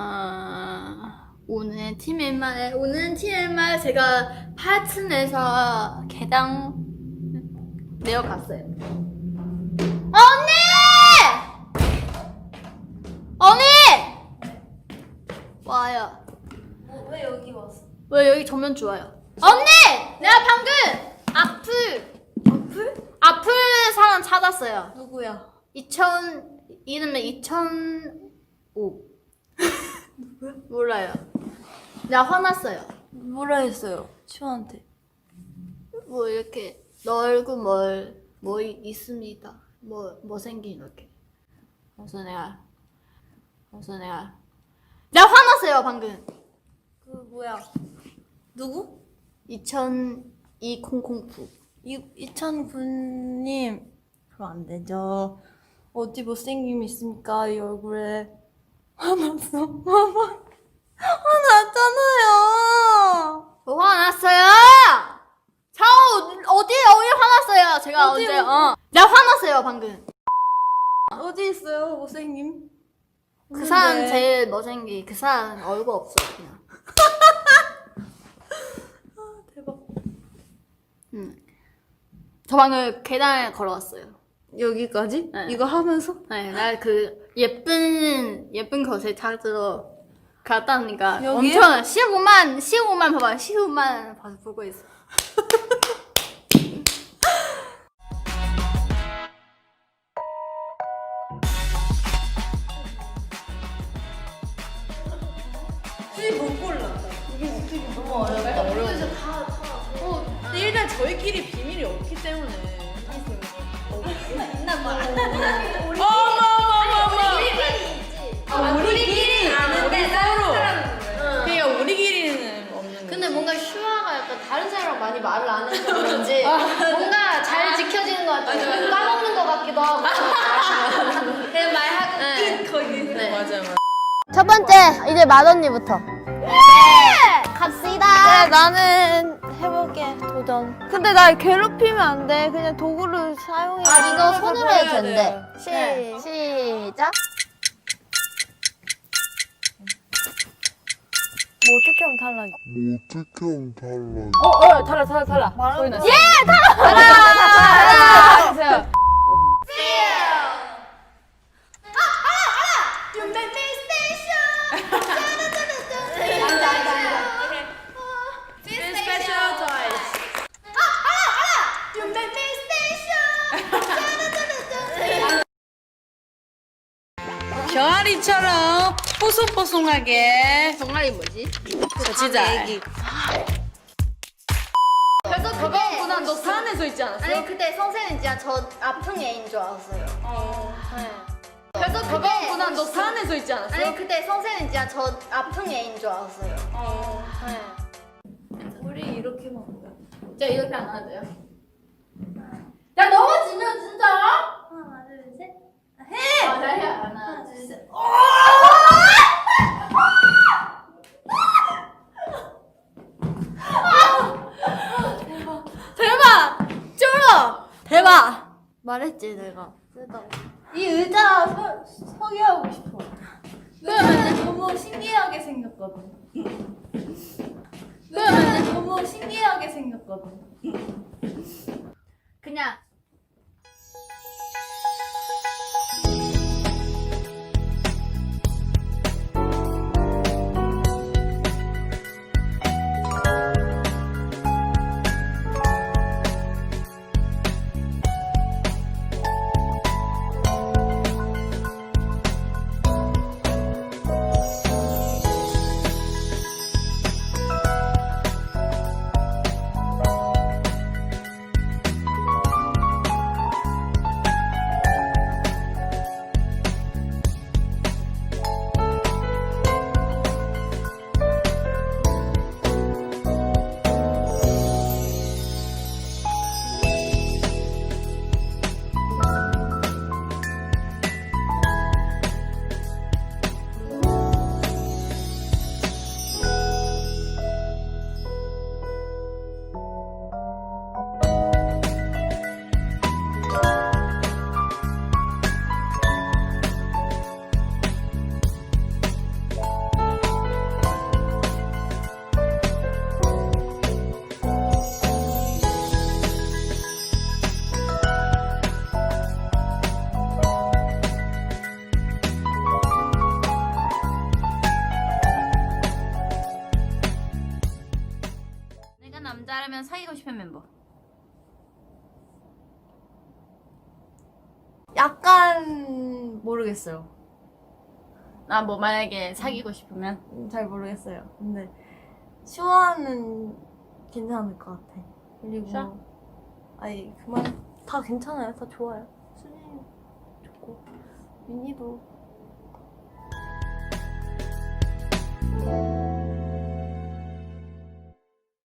아, 오늘 TMI, 오늘 TMI 제가 파츠에서 계단 내려갔어요. 언니! 언니! 와요. 어, 왜 여기 왔어? 왜 여기 조면 좋아요? 언니! 내가 방금 악플, 어플? 악플 사람 찾았어요. 누구야? 2000, 이름은 2005. 몰라요. 나 화났어요. 뭐라 했어요? 치호한테. 뭐 이렇게 너 얼굴 뭘, 뭐 이- 있습니다. 뭐, 뭐 생긴 이렇게. 그래서 내가, 그래서 내가, 나 화났어요, 방금. 그 뭐야? 누구? 2009. 이 이찬구님 그럼 안 되죠. 어디 못생김 있습니까 이 얼굴에 화났어. 화나 화났잖아요. 뭐 화났어요! 저 어디 어디 화났어요? 제가 어디, 언제 어. 나 화났어요 방금. 어디 있어요 못생김? 그 사람. 제일 못생기. 그 사람 얼굴 없어요 그냥. 대박. 응. 저 방금 계단에 걸어왔어요. 여기까지? 네. 이거 하면서? 네, 나그 예쁜 예쁜 것을 찾으러 갔다니까 여기에? 엄청 15만 15만 봐봐 15만 봐서 보고 있어. 못 골랐다. 이게 너무. 어려워. 어, 근데 일단 저희끼리 비밀이 없기 때문에. 어머 어 첫 번째 이제 맏언니부터. 네! 갑시다. 그래 나는 해볼게 도전 근데 날 괴롭히면 안 돼 그냥 도구를 사용해 아 이거 손으로 해도 된대. 시, 네. 시작. 뭐 어떻게 하면 탈락이 뭐 어떻게 하면 달라? 어, 어 달라 달라 달라 말하는 예 하나, 스페셜 병아리처럼 뽀송뽀송하게 정말이 뭐지? 지자. 그래서 그게 너 산에서 있지 않았어? 아니 그때 선생님 진짜 저 아픈 애인 줄 알았어요. 네. 그래서 그게 너 산에서 있지 않았어? 아니 그때 선생님 진짜 저 아픈 애인 줄 알았어요. 네. 우리 이렇게 먹는 거야. 저 이렇게 안 하면 돼요? 야 넘어지면 진짜? 대박! 말했지 내가. 이 의자 서, 서게 하고 싶어. 왜냐면 너무 신기하게 생겼거든. 왜냐면 너무 신기하게 생겼거든. 그냥 짜르면 사귀고 싶은 멤버. 약간 모르겠어요. 나 뭐 만약에 사귀고 싶으면 음, 잘 모르겠어요. 근데 슈아는 괜찮을 것 같아. 그리고 슈아? 아니 그만 다 괜찮아요. 다 좋아요. 순이 좋고 민니도.